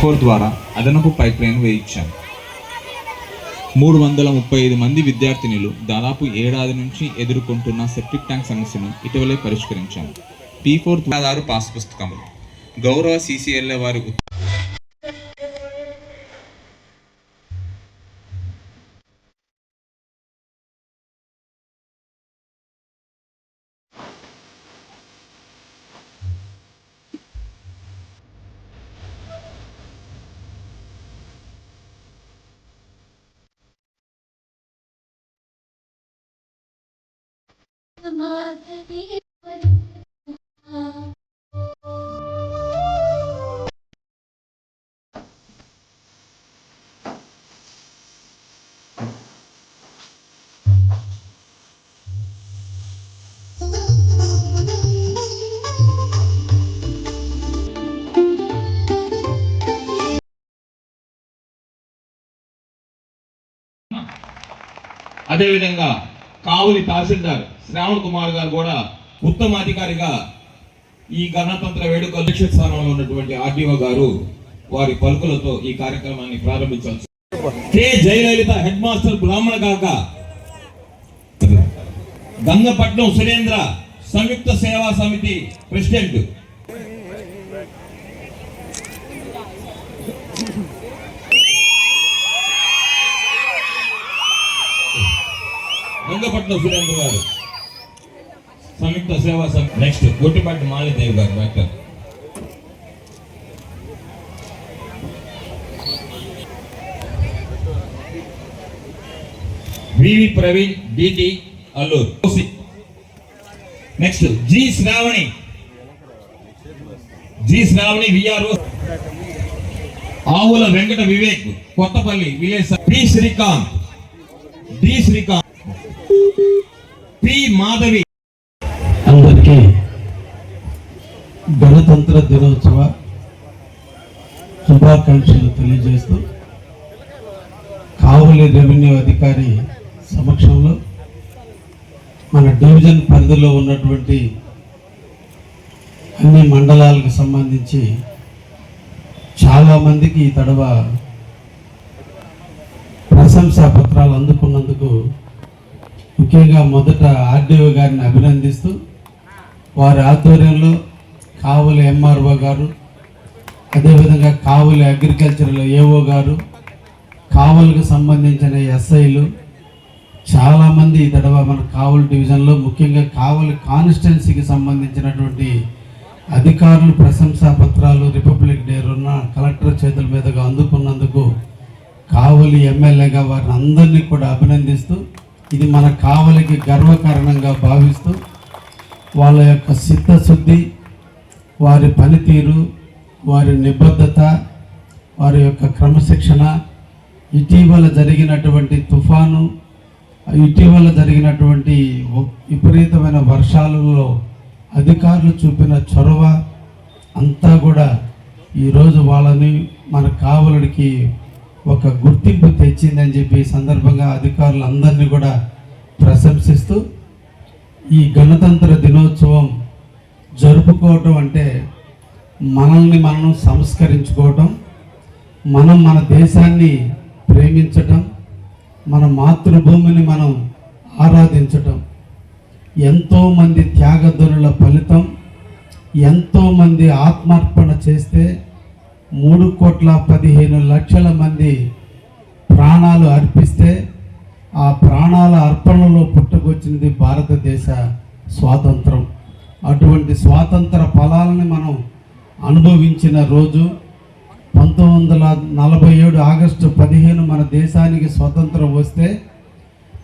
Four ద్వారా అదనపు pipe line వేయించాం. మూడు వందల ముప్పై ఐదు మంది విద్యార్థినులు దాదాపు ఏడాది నుంచి ఎదుర్కొంటున్న సెప్టిక్ ట్యాంక్ సమస్యను ఇటీవలే పరిష్కరించాం. పీ ఫోర్ ఆధారు పాస్ పుస్తకములు. గౌరవ సీసీఎల్ఏ వారి అదేవిధంగా కావులి తహసీల్దార్ శ్రావణ్ కుమార్ గారు కూడా ఉత్తమ అధికారిగా ఈ గణతంత్ర వేడుక అధ్యక్ష స్థానంలో ఉన్నటువంటి ఆర్డీఓ గారు వారి పలుకులతో ఈ కార్యక్రమాన్ని ప్రారంభించాల్సి K. Jayalalitha head master Brahmana Kaka Gangapatnam Surendra సంయుక్త సేవా సమితి ప్రెసిడెంట్. గంగపట్నం సురేంద్ర గారు. సంయుక్త సేవా సమితి next Guttipati Malidevi garu doctor VV Praveen DT Alluru. Next G Sravani. G Sravani VRO Avula Venkata Vivek Kothapalli village P Srikanth. D Srikanth. P Madhavi. గణతంత్ర దినోత్సవ శుభాకాంక్షలు తెలియజేస్తూ కావలి revenue అధికారి సమక్షంలో మన డివిజన్ పరిధిలో ఉన్నటువంటి అన్ని మండలాలకు సంబంధించి చాలామందికి ఈ తడవ ప్రశంసా పత్రాలు అందుకున్నందుకు ముఖ్యంగా మొదట ఆర్డీఓ గారిని అభినందిస్తూ వారి ఆధ్వర్యంలో కావలి ఎంఆర్ఓ గారు అదేవిధంగా కావలి అగ్రికల్చర్లో ఏఓ గారు కావలికి సంబంధించిన ఎస్ఐలు చాలామంది ఈ తడవ మన కావలి డివిజన్లో ముఖ్యంగా కావలి కాన్స్టిట్యున్సీకి సంబంధించినటువంటి అధికారులు ప్రశంసా పత్రాలు రిపబ్లిక్ డే ఉన్న కలెక్టర్ చేతుల మీదుగా అందుకున్నందుకు కావలి ఎమ్మెల్యేగా వారిని అందరినీ కూడా అభినందిస్తూ ఇది మన కావలికి గర్వకారణంగా భావిస్తూ వాళ్ళ యొక్క చిత్తశుద్ధి వారి పనితీరు వారి నిబద్ధత వారి యొక్క క్రమశిక్షణ ఇటీవల జరిగినటువంటి తుఫాను ఇటీవల జరిగినటువంటి విపరీతమైన వర్షాలలో అధికారులు చూపిన చొరవ అంతా కూడా ఈరోజు వాళ్ళని మన కావలుడికి ఒక గుర్తింపు తెచ్చిందని చెప్పి సందర్భంగా అధికారులందరినీ కూడా ప్రశంసిస్తూ ఈ గణతంత్ర దినోత్సవం జరుపుకోవటం అంటే మనల్ని మనం సంస్కరించుకోవటం మనం మన దేశాన్ని ప్రేమించటం మన మాతృభూమిని మనం ఆరాధించటం. ఎంతోమంది త్యాగధనుల ఫలితం ఎంతోమంది ఆత్మార్పణ చేస్తే మూడు కోట్ల పదిహేను లక్షల మంది ప్రాణాలు అర్పిస్తే ఆ ప్రాణాల అర్పణలో పుట్టుకొచ్చినది భారతదేశ స్వాతంత్రం. అటువంటి స్వాతంత్ర ఫలాలని మనం అనుభవించిన రోజు పంతొమ్మిది వందల నలభై ఏడు ఆగస్టు పదిహేను మన దేశానికి స్వతంత్రం వస్తే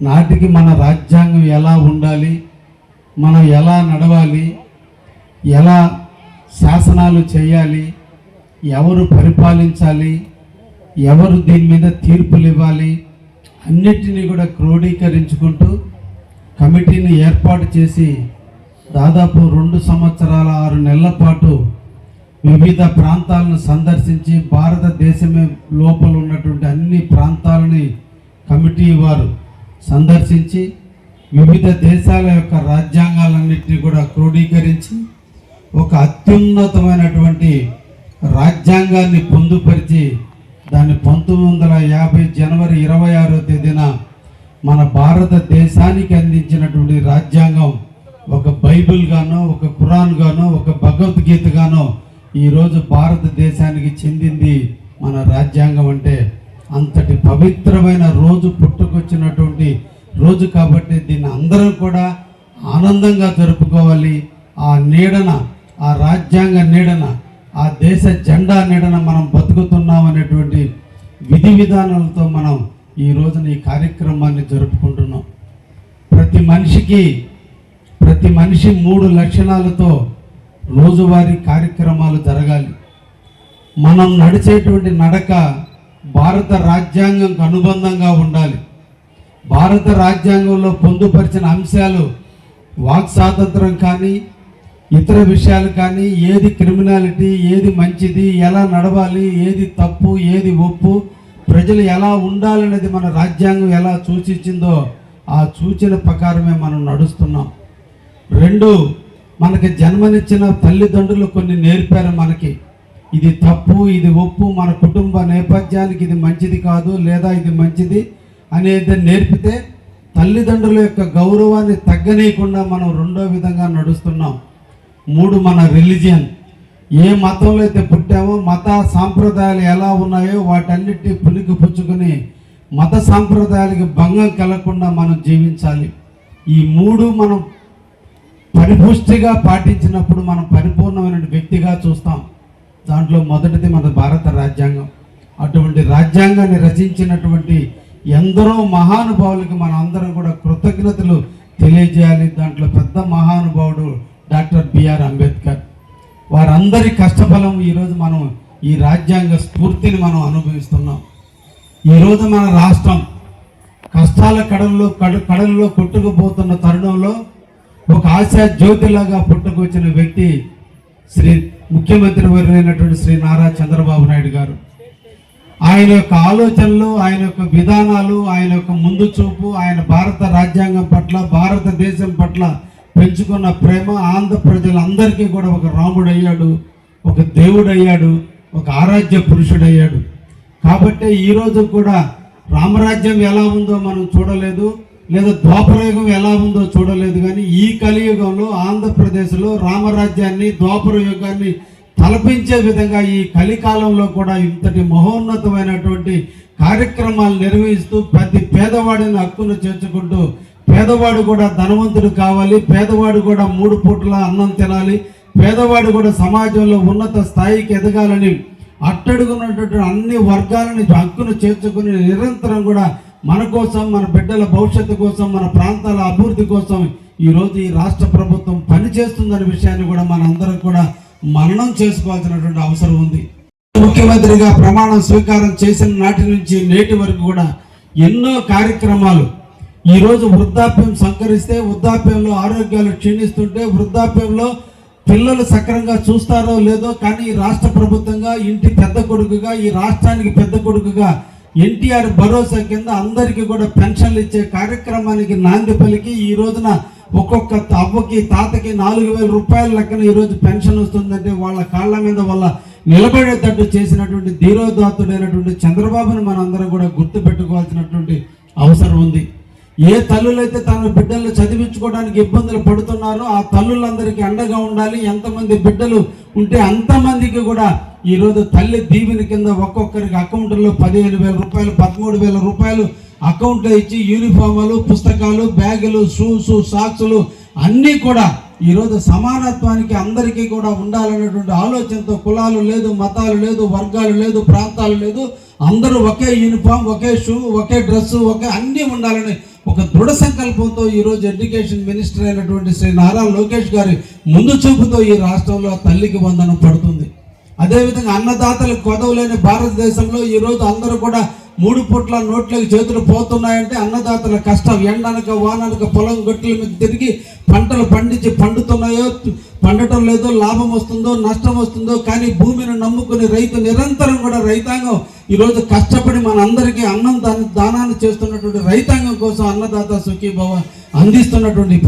నాటికి మన రాజ్యాంగం ఎలా ఉండాలి మనం ఎలా నడవాలి ఎలా శాసనాలు చేయాలి ఎవరు పరిపాలించాలి ఎవరు దీని మీద తీర్పులు ఇవ్వాలి అన్నిటినీ కూడా క్రోడీకరించుకుంటూ కమిటీని ఏర్పాటు చేసి దాదాపు రెండు సంవత్సరాల ఆరు నెలల పాటు వివిధ ప్రాంతాలను సందర్శించి భారతదేశమే లోపల ఉన్నటువంటి అన్ని ప్రాంతాలని కమిటీ వారు సందర్శించి వివిధ దేశాల యొక్క రాజ్యాంగాలన్నింటినీ కూడా క్రోడీకరించి ఒక అత్యున్నతమైనటువంటి రాజ్యాంగాన్ని పొందుపరిచి దాన్ని పంతొమ్మిది వందల యాభై జనవరి ఇరవై ఆరో తేదీన మన భారతదేశానికి అందించినటువంటి రాజ్యాంగం ఒక బైబిల్ గానో ఒక ఖురాన్ గానో ఒక భగవద్గీత గానో ఈరోజు భారతదేశానికి చెందింది మన రాజ్యాంగం అంటే అంతటి పవిత్రమైన రోజు పుట్టుకొచ్చినటువంటి రోజు కాబట్టి దీన్ని అందరం కూడా ఆనందంగా జరుపుకోవాలి. ఆ నీడన ఆ రాజ్యాంగ నీడన ఆ దేశ జెండా నీడన మనం బతుకుతున్నాం అనేటువంటి విధి విధానాలతో మనం ఈ రోజున ఈ కార్యక్రమాన్ని జరుపుకుంటున్నాం. ప్రతి మనిషికి ప్రతి మనిషి మూడు లక్షణాలతో రోజువారీ కార్యక్రమాలు జరగాలి. మనం నడిచేటువంటి నడక భారత రాజ్యాంగంకు అనుబంధంగా ఉండాలి. భారత రాజ్యాంగంలో పొందుపరిచిన అంశాలు వాక్ స్వాతంత్రం కానీ ఇతర విషయాలు కానీ ఏది క్రిమినాలిటీ ఏది మంచిది ఎలా నడవాలి ఏది తప్పు ఏది ఒప్పు ప్రజలు ఎలా ఉండాలనేది మన రాజ్యాంగం ఎలా సూచించిందో ఆ సూచన ప్రకారమే మనం నడుస్తున్నాం. రెండు మనకి జన్మనిచ్చిన తల్లిదండ్రులు కొన్ని నేర్పారు మనకి. ఇది తప్పు ఇది ఒప్పు మన కుటుంబ నేపథ్యానికి ఇది మంచిది కాదు లేదా ఇది మంచిది అనేది నేర్పితే తల్లిదండ్రుల యొక్క గౌరవాన్ని తగ్గనీయకుండా మనం రెండో విధంగా నడుస్తున్నాం. మూడు మన రిలీజియన్. ఏ మతంలో అయితే పుట్టామో మత సాంప్రదాయాలు ఎలా ఉన్నాయో వాటన్నిటిని పులికి పుచ్చుకొని మత సాంప్రదాయాలకి భంగం కలగకుండా మనం జీవించాలి. ఈ మూడు మనం పరిపుష్టిగా పాటించినప్పుడు మనం పరిపూర్ణమైన వ్యక్తిగా చూస్తాం. దాంట్లో మొదటిది మన భారత రాజ్యాంగం. అటువంటి రాజ్యాంగాన్ని రచించినటువంటి ఎందరో మహానుభావులకి మనం అందరం కూడా కృతజ్ఞతలు తెలియజేయాలి. దాంట్లో పెద్ద మహానుభావుడు డాక్టర్ బిఆర్ అంబేద్కర్. వారందరి కష్టఫలం ఈరోజు మనం ఈ రాజ్యాంగ స్ఫూర్తిని మనం అనుభవిస్తున్నాం. ఈరోజు మన రాష్ట్రం కష్టాల కడల్లో కడ కడల్లో కొట్టుకుపోతున్న తరుణంలో ఒక ఆశా జ్యోతిలాగా పుట్టుకొచ్చిన వ్యక్తి శ్రీ ముఖ్యమంత్రి వర్యులైనటువంటి శ్రీ నారా చంద్రబాబు నాయుడు గారు. ఆయన యొక్క ఆలోచనలు ఆయన యొక్క విధానాలు ఆయన యొక్క ముందు చూపు ఆయన భారత రాజ్యాంగం పట్ల భారతదేశం పట్ల పెంచుకున్న ప్రేమ ఆంధ్ర ప్రజలందరికీ కూడా ఒక రాముడు అయ్యాడు ఒక దేవుడు అయ్యాడు ఒక ఆరాధ్య పురుషుడు అయ్యాడు కాబట్టి ఈ రోజు కూడా రామరాజ్యం ఎలా ఉందో మనం చూడలేదు. లేదా ద్వాపరయుగం ఎలా ఉందో చూడలేదు కానీ ఈ కలియుగంలో ఆంధ్రప్రదేశ్లో రామరాజ్యాన్ని ద్వాపర యుగాన్ని తలపించే విధంగా ఈ కలికాలంలో కూడా ఇంతటి మహోన్నతమైనటువంటి కార్యక్రమాలు నిర్వహిస్తూ ప్రతి పేదవాడిని హక్కును చేర్చుకుంటూ పేదవాడు కూడా ధనవంతుడు కావాలి పేదవాడు కూడా మూడు పూట్ల అన్నం తినాలి పేదవాడు కూడా సమాజంలో ఉన్నత స్థాయికి ఎదగాలని అట్టడుగున్నటువంటి అన్ని వర్గాలని హక్కును చేర్చుకుని నిరంతరం కూడా మన కోసం మన బిడ్డల భవిష్యత్తు కోసం మన ప్రాంతాల అభివృద్ధి కోసం ఈరోజు ఈ రాష్ట్ర ప్రభుత్వం పనిచేస్తుందనే విషయాన్ని కూడా మనందరం కూడా మననం చేసుకోవాల్సినటువంటి అవసరం ఉంది. ముఖ్యమంత్రిగా ప్రమాణం స్వీకారం చేసిన నాటి నుంచి నేటి వరకు కూడా ఎన్నో కార్యక్రమాలు ఈరోజు వృద్ధాప్యం సంకరిస్తే వృద్ధాప్యంలో ఆరోగ్యాలు క్షీణిస్తుంటే వృద్ధాప్యంలో పిల్లలు సక్రంగా చూస్తారో లేదో కానీ ఈ రాష్ట్ర ప్రభుత్వంగా ఇంటి పెద్ద కొడుకుగా ఈ రాష్ట్రానికి పెద్ద కొడుకుగా ఎన్టీఆర్ భరోసా కింద అందరికీ కూడా పెన్షన్లు ఇచ్చే కార్యక్రమానికి నాంది పలికి ఈ రోజున ఒక్కొక్క అవ్వకి తాతకి నాలుగు వేల రూపాయల లెక్కన ఈరోజు పెన్షన్ వస్తుందంటే వాళ్ళ కాళ్ళ మీద వాళ్ళ నిలబడేటట్టు చేసినటువంటి ధీరోదాత్తుడైనటువంటి చంద్రబాబును మనందరం కూడా గుర్తు పెట్టుకోవాల్సినటువంటి అవసరం ఉంది. ఏ తల్లులైతే తన బిడ్డలు చదివించుకోవడానికి ఇబ్బందులు పడుతున్నారో ఆ తల్లులందరికీ అండగా ఉండాలి. ఎంతమంది బిడ్డలు ఉంటే అంతమందికి కూడా ఈరోజు తల్లి దీవెన కింద ఒక్కొక్కరికి అకౌంట్లో పదిహేను వేల రూపాయలు పదమూడు వేల రూపాయలు అకౌంట్లో ఇచ్చి యూనిఫామ్లు పుస్తకాలు బ్యాగులు షూస్ సాక్సులు అన్నీ కూడా ఈరోజు సమానత్వానికి అందరికీ కూడా ఉండాలనేటువంటి ఆలోచనతో కులాలు లేదు మతాలు లేదు వర్గాలు లేదు ప్రాంతాలు లేదు. అందరూ ఒకే యూనిఫామ్ ఒకే షూ ఒకే డ్రెస్సు ఒకే అన్నీ ఉండాలని ఒక దృఢ సంకల్పంతో ఈరోజు ఎడ్యుకేషన్ మినిస్టర్ అయినటువంటి శ్రీ నారా లోకేష్ గారి ముందు చూపుతో ఈ రాష్ట్రంలో తల్లికి వందనం పడుతుంది. అదేవిధంగా అన్నదాతలకు కొదవలేని భారతదేశంలో ఈరోజు అందరూ కూడా మూడు పూట్ల నోట్లకి చేతులు పోతున్నాయంటే అన్నదాతల కష్టం ఎండనక వాననక పొలం గొట్టల మీద తిరిగి పంటలు పండించి పండుతున్నాయో పండటం లేదో లాభం వస్తుందో నష్టం వస్తుందో కానీ భూమిని నమ్ముకుని రైతు నిరంతరం కూడా రైతాంగం ఈరోజు కష్టపడి మన అందరికీ అన్నం దాని దానాన్ని చేస్తున్నటువంటి రైతాంగం కోసం అన్నదాత సుఖీభవ అందిస్తున్నటువంటి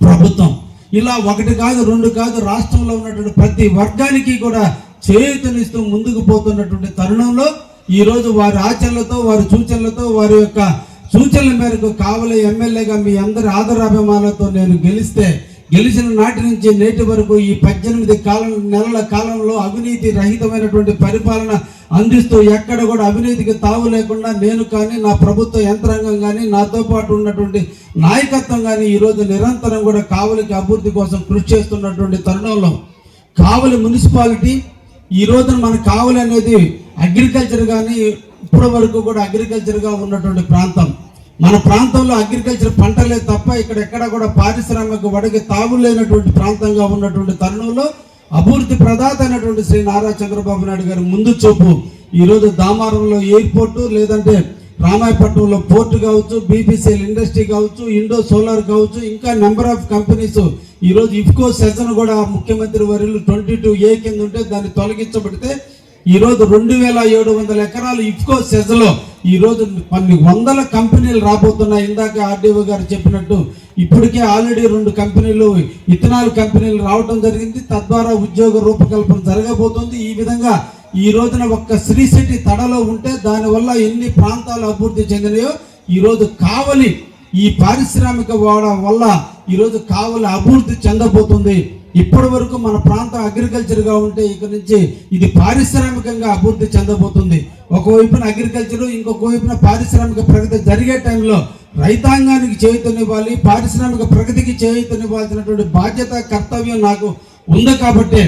ప్రభుత్వం. ఇలా ఒకటి కాదు రెండు కాదు రాష్ట్రంలో ఉన్నటువంటి ప్రతి వర్గానికి కూడా చేయూతనిస్తూ ముందుకు పోతున్నటువంటి తరుణంలో ఈరోజు వారి ఆచరణలతో వారి సూచనలతో వారి యొక్క సూచనల మేరకు కావలి ఎమ్మెల్యేగా మీ అందరి ఆదరాభిమానాలతో నేను గెలిస్తే గెలిచిన నాటి నుంచి నేటి వరకు ఈ పద్దెనిమిది కాలం నెలల కాలంలో అవినీతి రహితమైనటువంటి పరిపాలన అందిస్తూ ఎక్కడ కూడా అవినీతికి తావు లేకుండా నేను కానీ నా ప్రభుత్వ యంత్రాంగం కానీ నాతో పాటు ఉన్నటువంటి నాయకత్వం కానీ ఈరోజు నిరంతరం కూడా కావలికి అభివృద్ధి కోసం కృషి చేస్తున్నటువంటి తరుణంలో కావలి మున్సిపాలిటీ ఈ రోజున మన కావలి అనేది అగ్రికల్చర్ కానీ ఇప్పటి వరకు కూడా అగ్రికల్చర్గా ఉన్నటువంటి ప్రాంతం. మన ప్రాంతంలో అగ్రికల్చర్ పంటలే తప్ప ఇక్కడ ఎక్కడ కూడా పారిశ్రామిక వడకి తాగులేనటువంటి ప్రాంతంగా ఉన్నటువంటి తరుణంలో అభివృద్ధి ప్రదాత అయినటువంటి శ్రీ నారా చంద్రబాబు నాయుడు గారి ముందు చూపు. ఈరోజు దామారంలో ఎయిర్పోర్టు లేదంటే రామాయపట్నంలో పోర్టు కావచ్చు బీబీసీఎల్ ఇండస్ట్రీ కావచ్చు ఇండో సోలార్ కావచ్చు ఇంకా నెంబర్ ఆఫ్ కంపెనీస్ ఈరోజు ఇఫ్కో సెషన్ కూడా ముఖ్యమంత్రి వర్యులు ట్వంటీ టూ ఏ కింద ఉంటే దాన్ని తొలగించబడితే ఈరోజు రెండు వేల ఏడు వందల ఎకరాలు ఇఫ్కో సెజ్లో ఈరోజు కొన్ని వందల కంపెనీలు రాబోతున్నాయి. ఇందాక ఆర్డీఓ గారు చెప్పినట్టు ఇప్పటికే ఆల్రెడీ రెండు కంపెనీలు ఇథనాల్ కంపెనీలు రావడం జరిగింది. తద్వారా ఉద్యోగ రూపకల్పన జరగబోతుంది. ఈ విధంగా ఈ రోజున ఒక్క శ్రీ సిటీ తడలో ఉంటే దానివల్ల ఎన్ని ప్రాంతాలు అభివృద్ధి చెందినాయో ఈరోజు కావలి ఈ పారిశ్రామిక వాడ వల్ల ఈరోజు కావలి అభివృద్ధి చెందబోతుంది. ఇప్పటి వరకు మన ప్రాంతం అగ్రికల్చర్గా ఉంటే ఇక నుంచి ఇది పారిశ్రామికంగా అభివృద్ధి చెందబోతుంది. ఒకవైపున అగ్రికల్చర్ ఇంకొక వైపున పారిశ్రామిక ప్రగతి జరిగే టైంలో రైతాంగానికి చేయుతనివ్వాలి పారిశ్రామిక ప్రగతికి చేయుతనివ్వాల్సినటువంటి బాధ్యత కర్తవ్యం నాకు ఉంది కాబట్టి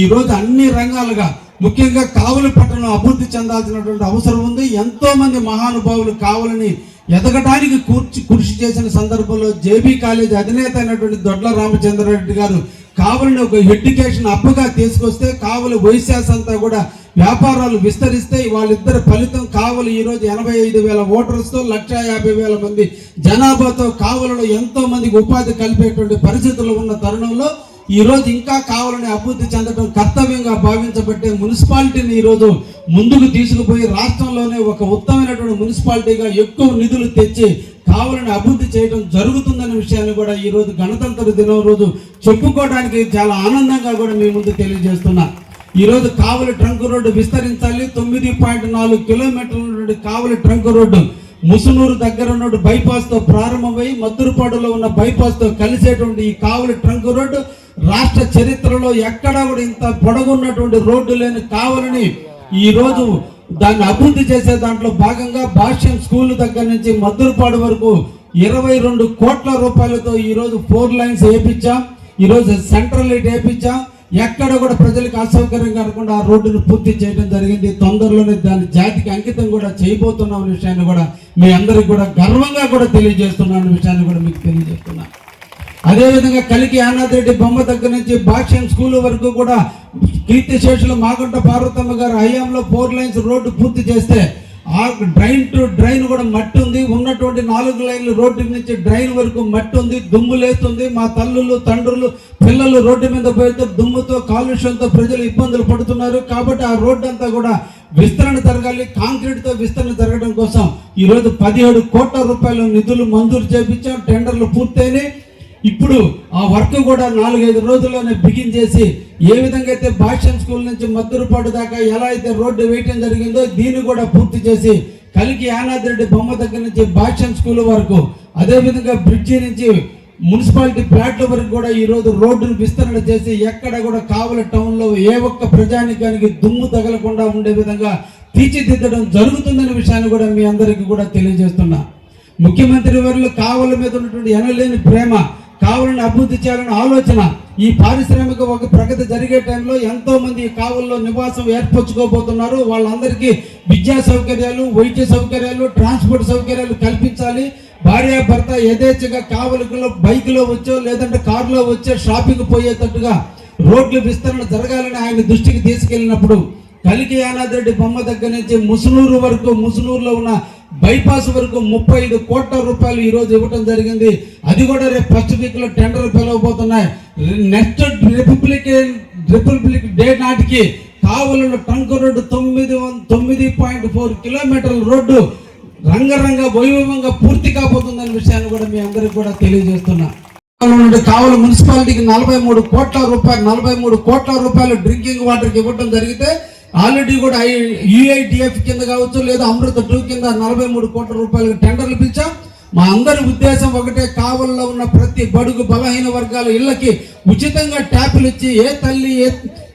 ఈ రోజు అన్ని రంగాలుగా ముఖ్యంగా కావలి పట్టణం అభివృద్ధి చెందాల్సినటువంటి అవసరం ఉంది. ఎంతోమంది మహానుభావులు కావలని ఎదగడానికి కూర్చి కృషి చేసిన సందర్భంలో జేబీ కాలేజ్ అధినేత అయినటువంటి దొడ్ల రామచంద్రారెడ్డి గారు కావలిని ఒక ఎడ్యుకేషన్ అప్పుగా తీసుకొస్తే కావలి వైశాస్ అంతా కూడా వ్యాపారాలు విస్తరిస్తే వాళ్ళిద్దరి ఫలితం కావలి ఈరోజు ఎనభై ఐదు వేల ఓటర్స్తో లక్ష యాభై వేల మంది జనాభాతో కావలలో ఎంతో మందికి ఉపాధి కలిపేటువంటి పరిస్థితులు ఉన్న తరుణంలో ఈరోజు ఇంకా కావాలని అభివృద్ధి చెందడం కర్తవ్యంగా భావించబట్టే మున్సిపాలిటీని ఈరోజు ముందుకు తీసుకుపోయి రాష్ట్రంలోనే ఒక ఉత్తమైనటువంటి మున్సిపాలిటీగా ఎక్కువ నిధులు తెచ్చి కావాలని అభివృద్ధి చేయడం జరుగుతుందనే విషయాన్ని కూడా ఈ రోజు గణతంత్ర దినం రోజు చెప్పుకోవడానికి చాలా ఆనందంగా కూడా మీ ముందు తెలియజేస్తున్నా. ఈరోజు కావలి ట్రంక్ రోడ్డు విస్తరించాలి. తొమ్మిది పాయింట్ నాలుగు కిలోమీటర్ల నుండి కావలి ట్రంక్ రోడ్డు ముసునూరు దగ్గర ఉన్న బైపాస్తో ప్రారంభమై మద్దురుపాడులో ఉన్న బైపాస్తో కలిసేటువంటి ఈ కావలి ట్రంక్ రోడ్డు రాష్ట్ర చరిత్రలో ఎక్కడా కూడా ఇంత పొడగున్నటువంటి రోడ్డు లేని కావలిని ఈ రోజు దాన్ని అభివృద్ధి చేసే దాంట్లో భాగంగా భాష్యం స్కూల్ దగ్గర నుంచి మద్దురుపాడు వరకు ఇరవై రెండు కోట్ల రూపాయలతో ఈరోజు ఫోర్ లైన్స్ వేయించాం ఈరోజు సెంట్రల్ లైట్ వేయించాం ఎక్కడ కూడా ప్రజలకు అసౌకర్యం కాకుండా ఆ రోడ్డును పూర్తి చేయడం జరిగింది. తొందరలోనే దాని జాతికి అంకితం కూడా చేయబోతున్నాం అనే విషయాన్ని కూడా మీ అందరికి కూడా గర్వంగా కూడా తెలియజేస్తున్నాను అనే విషయాన్ని కూడా మీకు తెలియజేస్తున్నాను అదేవిధంగా కలికి ఆనాథరెడ్డి బొమ్మ దగ్గర నుంచి భాష్యం స్కూల్ వరకు కూడా కీర్తిశేషులు మాగుంట పార్వతమ్మ గారు హయాంలో ఫోర్ లైన్స్ రోడ్డు పూర్తి చేస్తే ఆ డ్రైన్ టు డ్రైన్ కూడా మట్టి ఉంది. ఉన్నటువంటి నాలుగు లైన్లు రోడ్డు నుంచి డ్రైన్ వరకు మట్టి ఉంది. దుమ్ము లేస్తుంది. మా తల్లులు తండ్రులు పిల్లలు రోడ్డు మీద పోయితే దుమ్ముతో కాలుష్యంతో ప్రజలు ఇబ్బందులు పడుతున్నారు. కాబట్టి ఆ రోడ్డు అంతా కూడా విస్తరణ జరగాలి. కాంక్రీట్తో విస్తరణ జరగడం కోసం ఈ రోజు పదిహేడు కోట్ల రూపాయల నిధులు మంజూరు చేపించాం. టెండర్లు పూర్తయినాయి. ఇప్పుడు ఆ వర్క్ కూడా నాలుగైదు రోజుల్లోనే బిగిన్ చేసి ఏ విధంగా అయితే భాష్యం స్కూల్ నుంచి మద్దూరుపాటు దాకా ఎలా అయితే రోడ్డు వేయటం జరిగిందో దీన్ని కూడా పూర్తి చేసి కలికి యానాద్రెడ్డి బొమ్మ దగ్గర నుంచి భాష్యం స్కూల్ వరకు అదేవిధంగా బ్రిడ్జి నుంచి మున్సిపాలిటీ ప్లాట్ల వరకు కూడా ఈ రోజు రోడ్డును విస్తరణ చేసి ఎక్కడ కూడా కావల టౌన్లో ఏ ఒక్క ప్రజానికానికి దుమ్ము తగలకుండా ఉండే విధంగా తీర్చిదిద్దడం జరుగుతుందనే విషయాన్ని కూడా మీ అందరికీ కూడా తెలియజేస్తున్నా. ముఖ్యమంత్రి వారిలో కావల మీద ఉన్నటువంటి ఎనలేని ప్రేమ కావలను అభివృద్ధి చేయాలనే ఆలోచన. ఈ పారిశ్రామిక ఒక ప్రగతి జరిగే టైంలో ఎంతో మంది కావుల్లో కావల్లో నివాసం ఏర్పరచుకోబోతున్నారు. వాళ్ళందరికీ విద్యా సౌకర్యాలు వైద్య సౌకర్యాలు ట్రాన్స్పోర్ట్ సౌకర్యాలు కల్పించాలి. భార్య భర్త యథేచ్ఛగా కావలికలో బైక్లో వచ్చో లేదంటే కారులో వచ్చే షాపింగ్ పోయేటట్టుగా రోడ్ల విస్తరణ జరగాలని ఆయన దృష్టికి తీసుకెళ్ళినప్పుడు కలికి యానాద్రెడ్డి బొమ్మ దగ్గర నుంచి ముసునూరు వరకు ముసునూరులో ఉన్న బైపాస్ వరకు ముప్పై ఐదు కోట్ల రూపాయలు ఈరోజు ఇవ్వటం జరిగింది. అది కూడా రేపు ఫస్ట్ వీక్లో టెండర్ పిలవబోతున్నాయి. నెక్స్ట్ రిపబ్లిక్ రిపబ్లిక్ డే నాటికి కావలలో టంక రోడ్డు తొమ్మిది తొమ్మిది పాయింట్ ఫోర్ కిలోమీటర్ల రోడ్డు రంగరంగ వైభవంగా పూర్తి కాబోతుందనే విషయాన్ని కూడా మీ అందరికి కూడా తెలియజేస్తున్నా. నుండి కావలి మున్సిపాలిటీకి నలభై మూడు కోట్ల రూపాయలు నలభై మూడు కోట్ల రూపాయలు డ్రింకింగ్ వాటర్కి ఇవ్వడం జరిగితే ఆల్రెడీ కూడా యుఐటిఎఫ్ కింద కావచ్చు లేదా అమృత టూ కింద నలభై మూడు కోట్ల రూపాయలు టెండర్లు పిలిచాం. మా అందరి ఉద్దేశం ఒకటే కావల్లో ఉన్న ప్రతి బడుగు బలహీన వర్గాల ఇళ్ళకి ఉచితంగా ట్యాపులు ఇచ్చి ఏ తల్లి ఏ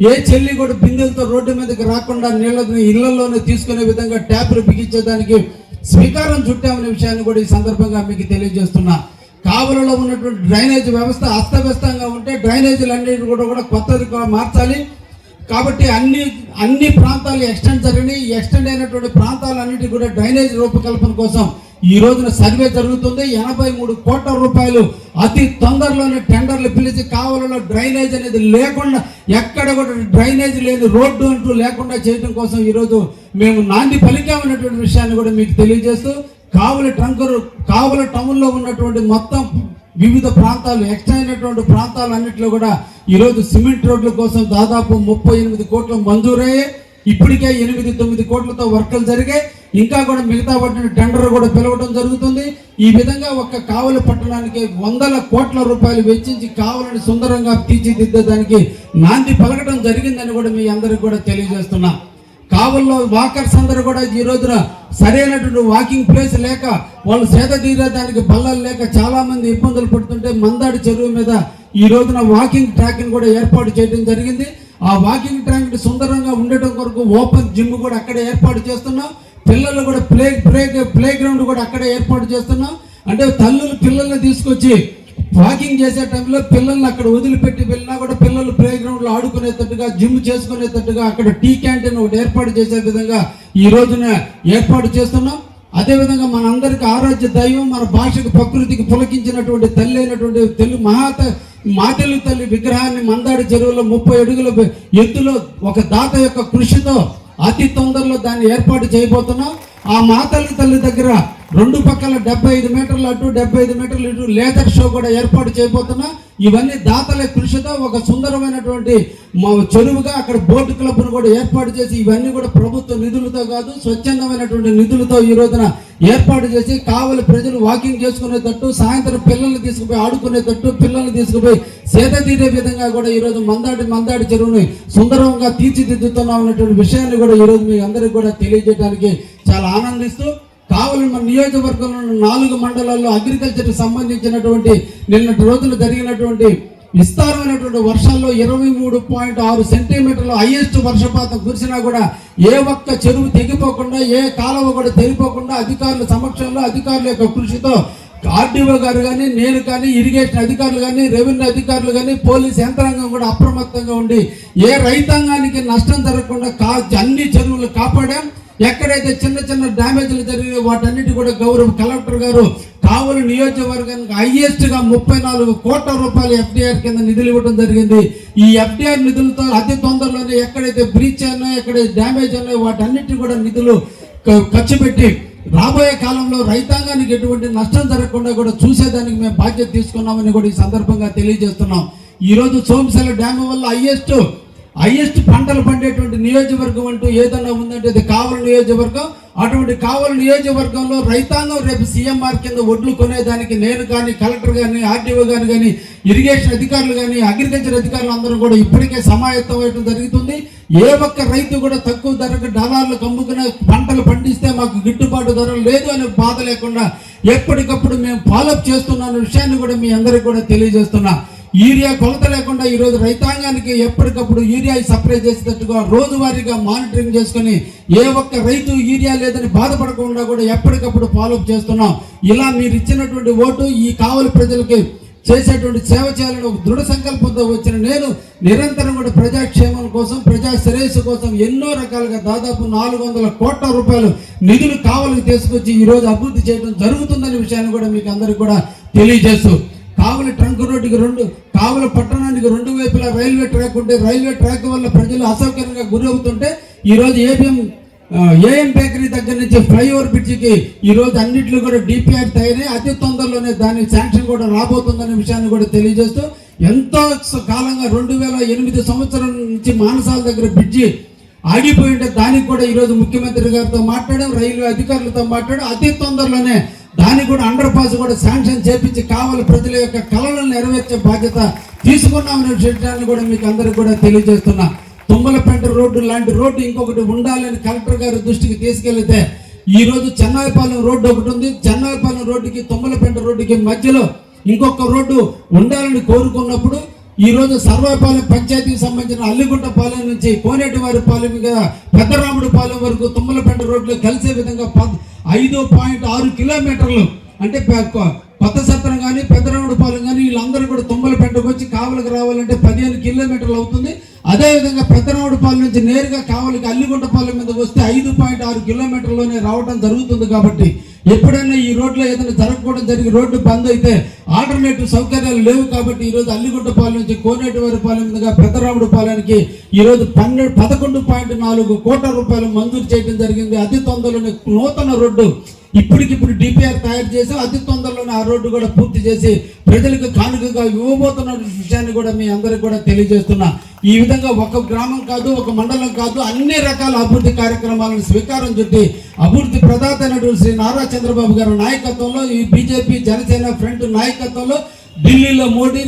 ఏ చెల్లి కూడా బిందెలతో రోడ్డు మీదకి రాకుండా నీళ్ళని ఇళ్ళలోనే తీసుకునే విధంగా ట్యాపులు బిగించేదానికి శ్రీకారం చుట్టామనే విషయాన్ని కూడా ఈ సందర్భంగా మీకు తెలియజేస్తున్నా. కావలలో ఉన్నటువంటి డ్రైనేజ్ వ్యవస్థ అస్తవ్యస్తంగా ఉంటే డ్రైనేజీలన్నిటి కూడా కూడా కొత్తది మార్చాలి. కాబట్టి అన్ని అన్ని ప్రాంతాలు ఎక్స్టెండ్ జరిగినాయి. ఎక్స్టెండ్ అయినటువంటి ప్రాంతాలన్నిటి కూడా డ్రైనేజ్ రూపకల్పన కోసం ఈ రోజున సర్వే జరుగుతుంది. ఎనభై మూడు కోట్ల రూపాయలు అతి తొందరలోనే టెండర్లు పిలిచి కావలలో డ్రైనేజ్ అనేది లేకుండా ఎక్కడ కూడా డ్రైనేజ్ లేని రోడ్డు అంటూ లేకుండా చేయడం కోసం ఈరోజు మేము నాంది పలికామన్నటువంటి విషయాన్ని కూడా మీకు తెలియజేస్తూ కావలి ట్రంకరు కావలి టౌన్లో ఉన్నటువంటి మొత్తం వివిధ ప్రాంతాలు ఎక్స్ట్రా ప్రాంతాలు ప్రాంతాలన్నింటిలో కూడా ఈరోజు సిమెంట్ రోడ్ల కోసం దాదాపు ముప్పై ఎనిమిది కోట్లు మంజూరయ్యాయి. ఇప్పటికే ఎనిమిది తొమ్మిది కోట్లతో వర్కులు జరిగాయి. ఇంకా కూడా మిగతా పట్టిన టెండర్ కూడా పిలవడం జరుగుతుంది. ఈ విధంగా ఒక్క కావలి పట్టణానికి వందల కోట్ల రూపాయలు వెచ్చించి కావలని సుందరంగా తీర్చిదిద్దడానికి నాంది పలకడం జరిగిందని కూడా మీ అందరికి కూడా తెలియజేస్తున్నా. కావల్లో వాకర్స్ అందరూ కూడా ఈ రోజున సరైనటువంటి వాకింగ్ ప్లేస్ లేక వాళ్ళు సేద తీరేదానికి బల్లలు లేక చాలామంది ఇబ్బందులు పడుతుంటే మందాడి చెరువు మీద ఈ రోజున వాకింగ్ ట్రాక్ కూడా ఏర్పాటు చేయడం జరిగింది. ఆ వాకింగ్ ట్రాక్ సుందరంగా ఉండటం కొరకు ఓపెన్ జిమ్ కూడా అక్కడే ఏర్పాటు చేస్తున్నాం. పిల్లలు కూడా ప్లే ప్లే ప్లే గ్రౌండ్ కూడా అక్కడే ఏర్పాటు చేస్తున్నాం. అంటే తల్లులు పిల్లల్ని తీసుకొచ్చి వాకింగ్ చేసే టైంలో పిల్లల్ని అక్కడ వదిలిపెట్టి వెళ్ళినా కూడా పిల్లలు ప్లే గ్రౌండ్లో ఆడుకునేటట్టుగా జిమ్ చేసుకునేటట్టుగా అక్కడ టీ క్యాంటీన్ ఒకటి ఏర్పాటు చేసే విధంగా ఈ రోజున ఏర్పాటు చేస్తున్నాం. అదేవిధంగా మనందరికీ ఆరాధ్య దైవం మన భాషకు ప్రకృతికి పులకించినటువంటి తల్లి అయినటువంటి తెలుగు మహాత మా తల్లి విగ్రహాన్ని మందాడి చెరువులో ముప్పై అడుగుల ఎత్తులో ఒక దాత యొక్క కృషితో అతి తొందరలో దాన్ని ఏర్పాటు చేయబోతున్నాం. ఆ మాతల్లి తల్లి దగ్గర రెండు పక్కల డెబ్బై ఐదు మీటర్లు అటు డెబ్బై ఐదు మీటర్లు ఇటు లేదర్ షో కూడా ఏర్పాటు చేయబోతున్నా ఇవన్నీ దాతల కృషితో ఒక సుందరమైనటువంటి మా చెరువుగా అక్కడ బోట్ క్లబ్ను కూడా ఏర్పాటు చేసి ఇవన్నీ కూడా ప్రభుత్వ నిధులతో కాదు స్వచ్ఛందమైనటువంటి నిధులతో ఈ రోజున ఏర్పాటు చేసి కావలి ప్రజలు వాకింగ్ చేసుకునేటట్టు సాయంత్రం పిల్లల్ని తీసుకుపోయి ఆడుకునేటట్టు పిల్లల్ని తీసుకుపోయి సేద తీరే విధంగా కూడా ఈ రోజు మందాడి మందాడి చెరువుని సుందరంగా తీర్చిదిద్దుతున్నాం అనేటువంటి విషయాన్ని కూడా ఈ రోజు మీ అందరికి కూడా తెలియజేయడానికి చాలా ఆనందిస్తూ కావలి మన నియోజకవర్గంలో నాలుగు మండలాల్లో అగ్రికల్చర్ సంబంధించినటువంటి నిన్నటి రోజులు జరిగినటువంటి విస్తారమైనటువంటి వర్షాల్లో ఇరవై మూడు పాయింట్ ఆరు సెంటీమీటర్లు హైయెస్ట్ వర్షపాతం కురిసినా కూడా ఏ ఒక్క చెరువు తెగిపోకుండా ఏ కాలువ కూడా తెగిపోకుండా అధికారుల సమక్షంలో అధికారుల యొక్క కృషితో ఆర్డీఓ గారు కానీ నేను కానీ ఇరిగేషన్ అధికారులు కానీ రెవెన్యూ అధికారులు కానీ పోలీస్ యంత్రాంగం కూడా అప్రమత్తంగా ఉండి ఏ రైతాంగానికి నష్టం జరగకుండా కా అన్ని చెరువులు కాపాడాం. ఎక్కడైతే చిన్న చిన్న డ్యామేజ్లు జరిగినాయి వాటన్నిటి కూడా గౌరవ కలెక్టర్ గారు కావలి నియోజకవర్గానికి హైయెస్ట్గా ముప్పై నాలుగు కోట్ల రూపాయలు ఎఫ్డీఆర్ కింద నిధులు ఇవ్వడం జరిగింది. ఈ ఎఫ్డీఆర్ నిధులతో అతి తొందరలోనే ఎక్కడైతే బ్రీచ్ అయినా ఎక్కడైతే డ్యామేజ్ అయినా వాటన్నిటి కూడా నిధులు ఖర్చు పెట్టి రాబోయే కాలంలో రైతాంగానికి ఎటువంటి నష్టం జరగకుండా కూడా చూసేదానికి మేము బాధ్యత తీసుకున్నామని కూడా ఈ సందర్భంగా తెలియజేస్తున్నాం. ఈ రోజు సోమశల డ్యామ్ వల్ల హైయెస్ట్ హైయెస్ట్ పంటలు పండేటువంటి నియోజకవర్గం అంటూ ఏదన్నా ఉందంటే అది కావలి నియోజకవర్గం. అటువంటి కావలి నియోజకవర్గంలో రైతాంగం రేపు సీఎంఆర్ కింద ఒడ్లు కొనేదానికి నేను కానీ కలెక్టర్ కానీ ఆర్డీఓ గారు కానీ ఇరిగేషన్ అధికారులు కానీ అగ్రికల్చర్ అధికారులు అందరూ కూడా ఇప్పటికే సమాయత్తం అవ్వడం జరుగుతుంది. ఏ ఒక్క రైతు కూడా తక్కువ ధరకు డాలర్లు కమ్ముకునే పంటలు పండిస్తే మాకు గిట్టుబాటు ధర లేదు అనే బాధ లేకుండా ఎప్పటికప్పుడు మేము ఫాలోఅప్ చేస్తున్న విషయాన్ని కూడా మీ అందరికీ కూడా తెలియజేస్తున్నా. యూరియా కొలత లేకుండా ఈరోజు రైతాంగానికి ఎప్పటికప్పుడు యూరియా సప్లై చేసేటట్టుగా రోజువారీగా మానిటరింగ్ చేసుకొని ఏ ఒక్క రైతు యూరియా లేదని బాధపడకుండా కూడా ఎప్పటికప్పుడు ఫాలోఅప్ చేస్తున్నాం. ఇలా మీరు ఇచ్చినటువంటి ఓటు ఈ కావలి ప్రజలకి చేసేటువంటి సేవ చేయాలని ఒక దృఢ సంకల్పంతో వచ్చిన నేను నిరంతరం కూడా ప్రజాక్షేమం కోసం ప్రజా శ్రేయస్సు కోసం ఎన్నో రకాలుగా దాదాపు నాలుగు వందల కోట్ల రూపాయలు నిధులు కావలికి తీసుకొచ్చి ఈరోజు అభివృద్ధి చేయడం జరుగుతుందనే విషయాన్ని కూడా మీకు అందరికీ కూడా తెలియజేస్తూ కావలి ట్రంక్ రోడ్డుకి రెండు కావలి పట్టణానికి రెండు వైపులా రైల్వే ట్రాక్ ఉంటే రైల్వే ట్రాక్ వల్ల ప్రజలు అసౌకర్యంగా గురవుతుంటే ఈరోజు ఏపీఎం ఏబిఎం ఏఎం బేకరీ దగ్గర నుంచి ఫ్లైఓవర్ బ్రిడ్జికి ఈ రోజు అన్నింటిలో కూడా డిపిఆర్ తయారై అతి తొందరలోనే దాని శాంక్షన్ కూడా రాబోతుందనే విషయాన్ని కూడా తెలియజేస్తూ ఎంతో కాలంగా రెండు వేల ఎనిమిది సంవత్సరం నుంచి మానసాల దగ్గర బ్రిడ్జి ఆగిపోయి ఉంటే దానికి కూడా ఈరోజు ముఖ్యమంత్రి గారితో మాట్లాడాం రైల్వే అధికారులతో మాట్లాడాం. అతి తొందరలోనే దానికి కూడా అండర్ పాస్ కూడా శాంక్షన్ చేపించి కావాలి ప్రజల యొక్క కళలను నెరవేర్చే బాధ్యత తీసుకున్నామనే విషయాన్ని కూడా మీకు అందరికి కూడా తెలియజేస్తున్నా. తుమ్మలపేట రోడ్డు లాంటి రోడ్డు ఇంకొకటి ఉండాలని కలెక్టర్ గారి దృష్టికి తీసుకెళ్తే ఈ రోజు చెన్నాయిపాలెం రోడ్డు ఒకటి ఉంది. చెన్నాయిపాలెం రోడ్డుకి తుమ్మలపేట రోడ్డుకి మధ్యలో ఇంకొక రోడ్డు ఉండాలని కోరుకున్నప్పుడు ఈరోజు సర్వపాలెం పంచాయతీకి సంబంధించిన అల్లిగుంట పాలెం నుంచి కోనేటివారి పాలెం పెద్దరాముడు పాలెం వరకు తుమ్మలపేట రోడ్లు కలిసే విధంగా పద్ ఐదు పాయింట్ ఆరు కిలోమీటర్లు అంటే కొత్త సత్రం కానీ పెద్దరాముడు పాలెం కానీ వీళ్ళందరూ కూడా తుమ్మలపేటకు వచ్చి కావలికి రావాలంటే పదిహేను కిలోమీటర్లు అవుతుంది. అదేవిధంగా పెద్దరాముడు పాలెం నుంచి నేరుగా కావలికి అల్లిగుంట పాలెం మీద వస్తే ఐదు పాయింట్ ఆరు కిలోమీటర్లోనే రావడం జరుగుతుంది కాబట్టి ఎప్పుడైనా ఈ రోడ్లో ఏదైనా జరగకూడదు జరిగి రోడ్డు బంద్ అయితే ఆల్టర్నేటివ్ సౌకర్యాలు లేవు కాబట్టి ఈ రోజు అల్లిగుంట పాలెం నుంచి కోనేటివారి పాలెం మీదుగా పెద్దరాముడు పాలెంకి ఈ రోజు పన్నెండు పదకొండు పాయింట్ నాలుగు కోట్ల రూపాయలు మంజూరు చేయడం జరిగింది. అతి తొందరలోనే నూతన రోడ్డు ఇప్పటికిప్పుడు డిపిఆర్ తయారు చేసి అతి తొందరలోనే ఆ రోడ్డు కూడా పూర్తి చేసి ప్రజలకు కానుకగా ఇవ్వబోతున్న విషయాన్ని కూడా మీ అందరికి కూడా తెలియజేస్తున్నా. ఈ విధంగా ఒక గ్రామం కాదు ఒక మండలం కాదు అన్ని రకాల అభివృద్ధి కార్యక్రమాలను స్వీకారం చుట్టి అభివృద్ధి ప్రదాత అయినటువంటి శ్రీ నారా చంద్రబాబు గారి నాయకత్వంలో ఈ బీజేపీ జనసేన ఫ్రంట్ నాయకత్వంలో ఢిల్లీలో మోడీ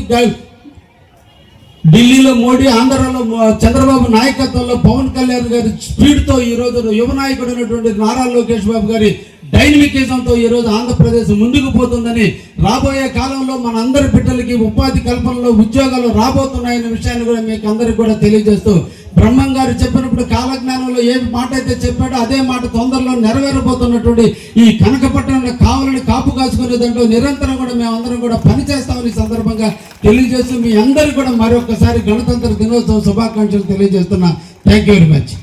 ఢిల్లీలో మోడీ ఆంధ్రాలో చంద్రబాబు నాయకత్వంలో పవన్ కళ్యాణ్ గారి స్పీడ్తో ఈరోజు ఈ రోజు యువ నాయకుడు అయినటువంటి నారా లోకేష్ బాబు గారి డైనమికిజంతో ఈ రోజు ఆంధ్రప్రదేశ్ ముందుకు పోతుందని రాబోయే కాలంలో మన అందరి బిడ్డలకి ఉపాధి కల్పనలో ఉద్యోగాలు రాబోతున్నాయనే విషయాన్ని కూడా మీకు అందరికి కూడా తెలియజేస్తూ బ్రహ్మం గారు చెప్పినప్పుడు కాలజ్ఞానంలో ఏ మాట అయితే చెప్పాడో అదే మాట తొందరలో నెరవేరబోతున్నటువంటి ఈ కనకపట్టణంలో కావాలని కాపు కాసుకునే దాంట్లో నిరంతరం కూడా మేము అందరం కూడా పనిచేస్తామని సందర్భంగా తెలియజేస్తూ మీ అందరికీ కూడా మరొకసారి గణతంత్ర దినోత్సవ శుభాకాంక్షలు తెలియజేస్తున్నా. Thank you very much